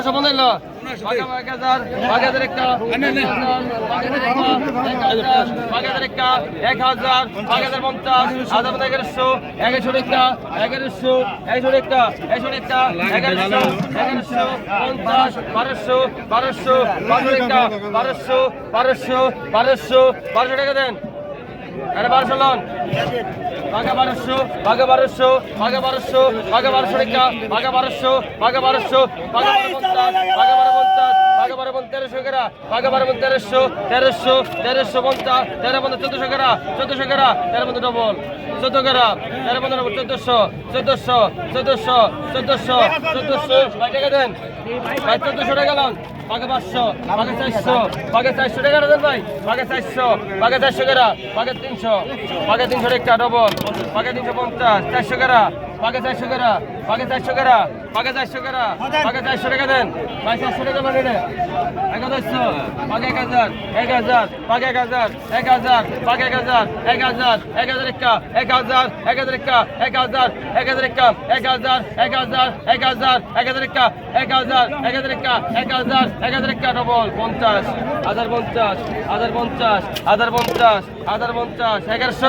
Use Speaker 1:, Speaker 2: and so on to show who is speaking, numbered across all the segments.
Speaker 1: পনেরোশো পনেরো এক হাজার বাঘ হাজার একটা হাজার এক হাজার বাঘ হাজার পঞ্চাশ হাজার এগারোশো এগারোশো একটা এগারোশো এগারোশো একটা একশো একটা এগারোশো এগারোশো পঞ্চাশ বারোশো বারোশো বারোশো একটা বারোশো বারোশো বারোশো বারোশো টাকা দেন। আরে বারোশো লন। বাঘা বারোশো বাঘা বারোশো বাঘা বারোশো বাঘা বারোশো রেখা বাঘা বারোশো বাঘা বারোশো বাঘা বারো বাঘা বারো পঞ্চাশ বাঘা বারো পঞ্চাশ তেরোশো কেরা বাঘা বারো তেরোশো তেরোশো তেরোশো পঞ্চাশ তেরো পঞ্চাশ চোদ্দশো কেরা চোদ্দশো কেরা, তেরো পঞ্চাশ ডবল চোদ্দ কেরা, তেরো পঞ্চাশ ডবল চোদ্দশো চোদ্দশো চোদ্দশো চোদ্দশো চোদ্দশো। ভাই, টাকা দেন। ভাই, চোদ্দশো টাকা লন। বাঘে পাঁচশো, বাঘে চারশো বাঘে চারশো টাকা দেন ভাই। বাঘে চারশো বাঘে চারশো কেরা, বাঘে তিনশো বাঘে তিনশো টাকা ডবল বাঘে তিনশো পঞ্চাশ, চারশো কেরা। বাঘে চারশো কেরা বাঘে চারশো কেরা বাঘে চারশো কেরা বাঘে চারশো টাকা দেন ভাই চারশো টাকা মানে এক হাজারশো বাঘে এক হাজার এক হাজার বাঘে এক হাজার এক হাজার বাঘে এক হাজার এক হাজার এক হাজার একা এক হাজার এক হাজার একা এক হাজার এক হাজার একা এক হাজার এক হাজার এক হাজার এক হাজার একা এক হাজার এক হাজার একা এক হাজার এক হাজার একা ডবল পঞ্চাশ হাজার পঞ্চাশ হাজার পঞ্চাশ হাজার পঞ্চাশ হাজার পঞ্চাশ এগারোশো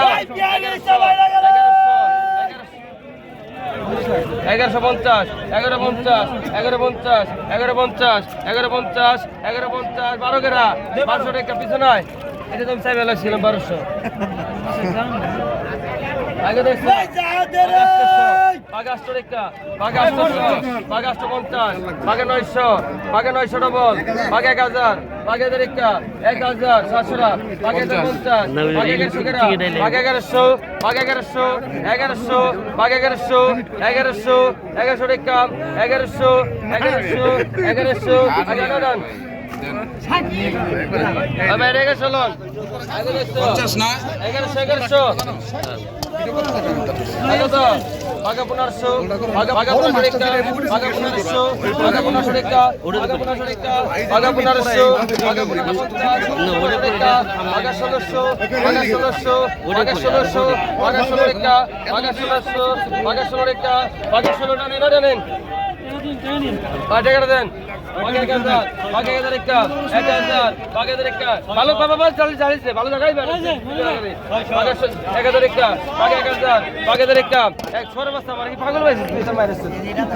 Speaker 1: এগারোশো পঞ্চাশ এগারো পঞ্চাশ এগারো পঞ্চাশ এগারো পঞ্চাশ এগারো পঞ্চাশ এগারো পঞ্চাশ বারো গেরা বারোশো টাকা পিছু নয় এটা তো আমি চাই বেলা ছিলাম বারোশো। আগে দেখছ। বাঘে আটশোশো বাঘে আটশো পঞ্চাশ বাঘে নয়শো বাঘে নয়শো ডবল বাঘে এক হাজার বাঘে রেখা এক হাজার সাতশোটা বাঘে হাজার পঞ্চাশ। বাঘে এগারোশো বাঘে এগারোশো বাঘে এগারোশো এগারোশো বাঘে এগারোশো এগারোশো এগারোশো রেখা এগারোশো এগারোশো এগারোশো এগারো রান আমি এগারোশো লন।
Speaker 2: পঞ্চাশ না?
Speaker 1: এগারোশো এগারোশো। এগারোশো বাঘা পনেরোশো বাঘা বাঘা পনেরোশো রেখা বাঘা পনেরোশো বাঘা পনেরোশো রেখা বাঘা পনেরোশো রেখা বাঘা পনেরোশো বাঘা পনেরোশো পঞ্চাশ রেখা বাঘা ষোলোশো বাঘা ষোলোশো বাঘা ষোলোশো বাঘা ষোলো রেখা বাঘা ষোলোশো বাঘা ষোলো রেখা বাঘা ষোলো টানেন টানেন পাঁচ দেন বাঘে এক হাজার বাঘে একটা ভালো বাবা বাবা চালিয়ে চালিয়েছে ভালো জায়গায় এক হাজার একটা এক হাজার একটা এক পাগল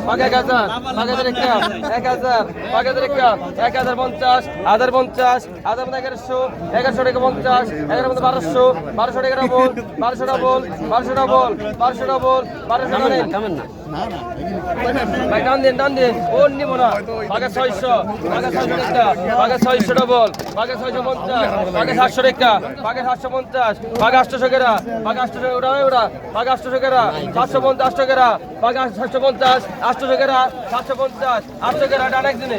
Speaker 1: বাঘে এক হাজার হাজার একটা, এক হাজার হাজার একটা, এক হাজার পঞ্চাশ হাজার পঞ্চাশ, হাজার মধ্যে এগারোশো এগারোশো টাকা পঞ্চাশ এগারো মধ্যে বারোশো বারোশো টাকা ডবল বারোশো ডবল বারোশো ডবল বারোশো ডবল বারোশো টাকা না। ভাই টান দিন টান দিন ও নিব না বাঘে ছয়শো বাঘে ছয়শো টাকা বাঘে ছয়শো ডবল বাঘে ছয়শো পঞ্চাশ বাঘে সাতশো টাকা বাঘে সাতশো পঞ্চাশ বাঘে আটশো কেরা বাঘে আটশো ওরা ওটা বাঘে আটশো কেরা সাতশো পঞ্চাশ আটশো কেরা বাঘে সাতশো পঞ্চাশ আটশো কেরা সাতশো পঞ্চাশ আটশো কেরা ডান একদিনে